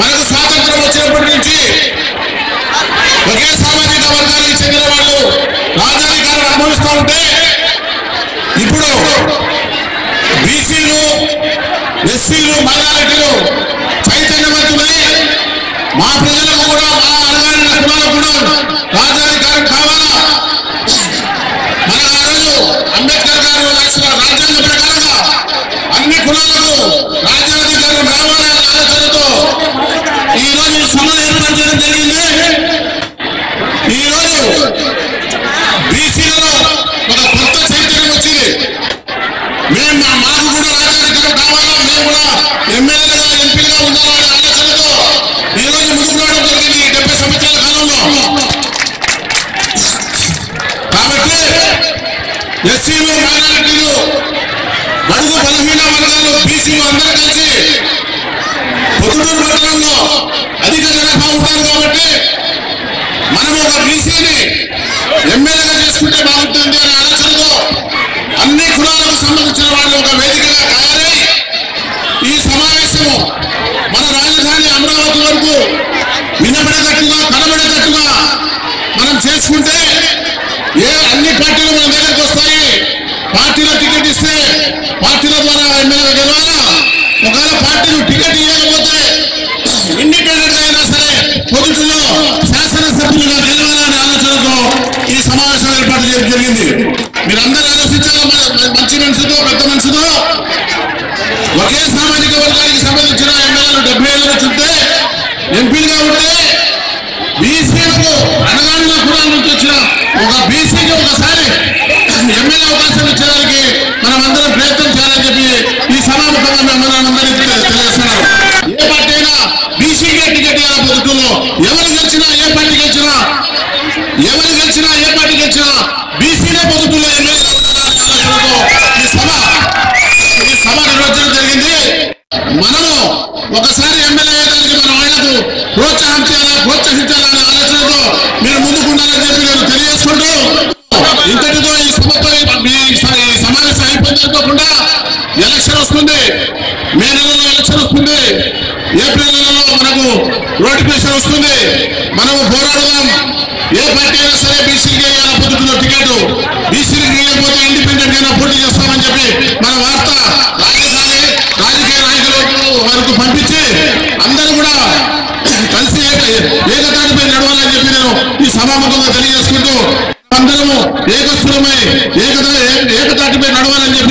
మనకు స్వాతంత్రం వచ్చినప్పటి నుంచి ఒకే సామాజిక వర్గానికి చెందిన వాళ్ళు రాజాధికారం అనుభవిస్తూ ఉంటే ఇప్పుడు బీసీలు ఎస్సీలు మైనారిటీలు చైతన్యవంతులై మా ప్రజలకు కూడా మా అణగారిన కులాలకు కూడా రాజ్యాధికారం కావాలా? మన ఆ రోజు అంబేద్కర్ గారు రాసిన రాజ్యాంగ ప్రకారంగా అన్ని కులాలకు రాజ్యాధికారం రావాలనే కావాలా కూడా ఎమ్మెల్యేలుగా ఎంపీలుగా ఉండాలనే ఆలోచనతో ఈ రోజు ముందుకు రావడం జరిగింది డెబ్బై సంవత్సరాల కాలంలో. కాబట్టి ఎస్సీలు మైనారిటీలు అడుగు బలహీన వర్గాలు బీసీలు అందరూ కలిసి పొద్దుటూరు మండలంలో అధిక జనాభా ఉంటారు కాబట్టి మనం ఒక బీసీని వరకు వినబడేటట్టుగా కనబడేటట్టుగా మనం చేసుకుంటే ఏ అన్ని పార్టీలు మన దగ్గరకు వస్తాయి. పార్టీలో టికెట్ ఇస్తే పార్టీల ద్వారా ఎమ్మెల్యే గెలవాలా? ఒకవేళ పార్టీలు టికెట్ ఇవ్వకపోతే ఇండిపెండెంట్ అయినా సరే పొదుపులో శాసనసభ్యులుగా గెలవాలనే ఆలోచనతో ఈ సమావేశం ఏర్పాటు చేయడం జరిగింది. మీరందరూ ఆలోచించాలి? మంచి మనిషితో పెద్ద మనిషితో? ఒకే సామాజిక వర్గానికి సంబంధించిన ఎమ్మెల్యేలు డెబ్బై ఏళ్ళు చూస్తే ఎంపీలుగా ఉంటే బీసీలకు అనగాడిన కులాల నుంచి వచ్చిన ఒక బీసీకి ఒకసారి ఎమ్మెల్యే అవకాశం ఇచ్చేదానికి మనం అందరం ప్రయత్నం చేయాలని చెప్పి ఈ సమాముఖంగా మేము అందరికీ తెలియజేస్తున్నారు ఏ పార్టీ అయినా బీసీకే టికెట్ ఇవ్వాలి పొద్దుటూరులో ఎవరు గెలిచినా ఏ పార్టీ గెలిచినా? ఎవరు గెలిచినా ఏ పార్టీ గెలిచినా బీసీనే పొద్దుటూరులో ఎమ్మెల్యే ఈ సభ ఈ సభ నిర్వహించడం జరిగింది. మనము ఒకసారి ఎమ్మెల్యే అయ్యేదానికి మన ప్రోత్సాహం చేయాలా ప్రోత్సహించాలనే ఆలోచనతో మీరు ముందుకుండాలని చెప్పి నేను తెలియజేసుకుంటూ ఇంతటితో ఈ సభతో ఈ సమావేశం అయిపోయిందనుకోకుండా ఎలక్షన్ వస్తుంది. మే నెలలో ఎలక్షన్ వస్తుంది. ఏప్రిల్ నెలలో మనకు నోటిఫికేషన్ వస్తుంది. మనము పోరాడదాం. ఏ పార్టీ అయినా సరే బీసీకి వేయాలి పొద్దున్న టికెట్? బీసీకి వేయకపోతే ఇండిపెండెంట్ అయినా పోటీ చేస్తామని చెప్పి మన వార్త రాజధాని రాజకీయ నాయకులకు వరకు పంపించి అందరూ కూడా కలిసి ఏక ఏకతాటిపై నడవాలని చెప్పి నేను ఈ సభాముఖంగా తెలియజేసుకుంటూ అందరము ఏకస్వరమై ఏకత ఏకతాటిపై నడవాలని చెప్పి